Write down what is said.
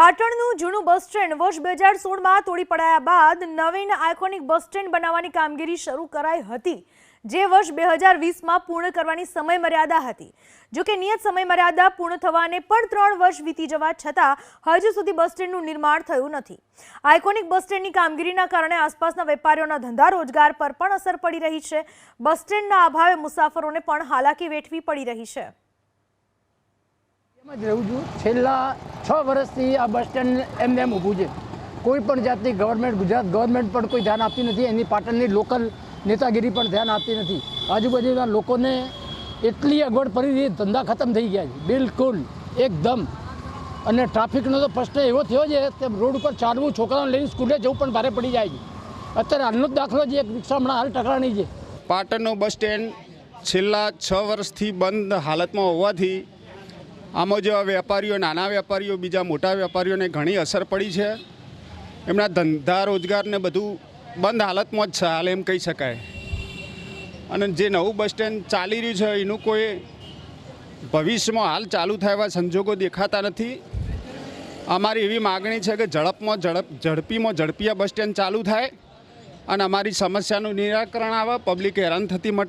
પાટણનું જૂનું bus stand વર્ષ બે હજાર સોળમાં તોડી પડાયા બાદ નવીન આઇકોનિક બસ સ્ટેન્ડ બનાવવાની કામગીરી શરૂ કરાઈ હતી, જે વર્ષ બે હજાર વીસમાં પૂર્ણ કરવાની સમયમર્યાદા હતી. જોકે નિયત સમયમર્યાદા પૂર્ણ થવાને પણ ત્રણ વર્ષ વીતી જવા છતાં હજુ સુધી બસ સ્ટેન્ડનું નિર્માણ થયું નથી. આઇકોનિક બસ સ્ટેન્ડની કામગીરીના કારણે આસપાસના વેપારીઓના ધંધા રોજગાર પર પણ અસર પડી રહી છે. બસ સ્ટેન્ડના અભાવે મુસાફરોને પણ હાલાકી વેઠવી પડી રહી છે. જ રહું છું. છેલ્લા છ વર્ષથી આ બસ સ્ટેન્ડ એમને એમ ઊભું છે. કોઈ પણ જાતની ગવર્મેન્ટ ગુજરાત ગવર્મેન્ટ પણ કોઈ ધ્યાન આપતી નથી. એની પાટણની લોકલ નેતાગીરી પણ ધ્યાન આપતી નથી. આજુબાજુના લોકોને એટલી અગવડ પડી રહી ધંધા ખતમ થઈ ગયા છે. બિલકુલ, એકદમ. અને ટ્રાફિકનો તો પ્રશ્ન એવો થયો છે કે રોડ ઉપર ચાલવું, છોકરાઓને લઈને સ્કૂલે જવું પણ ભારે પડી જાય છે. અત્યારે હાલનો જ દાખલો છે, એક રિક્ષા હમણાં હાલ ટકરાણી છે. પાટણનું બસ સ્ટેન્ડ છેલ્લા છ વર્ષથી બંધ હાલતમાં હોવાથી આમાં જેવા વેપારીઓ, નાના વેપારીઓ, બીજા મોટા વેપારીઓને ઘણી અસર પડી છે. એમના ધંધા રોજગારને બધું બંધ હાલતમાં જ છે, હાલ એમ કહી શકાય. અને જે નવું બસ સ્ટેન્ડ ચાલી રહ્યું છે, એનું કોઈ ભવિષ્યમાં હાલ ચાલુ થાય એવા સંજોગો દેખાતા નથી. અમારી એવી માગણી છે કે ઝડપમાં ઝડપ, ઝડપીમાં ઝડપી આ બસ સ્ટેન્ડ ચાલુ થાય અને અમારી સમસ્યાનું નિરાકરણ આવે, પબ્લિક હેરાન થતી મટે.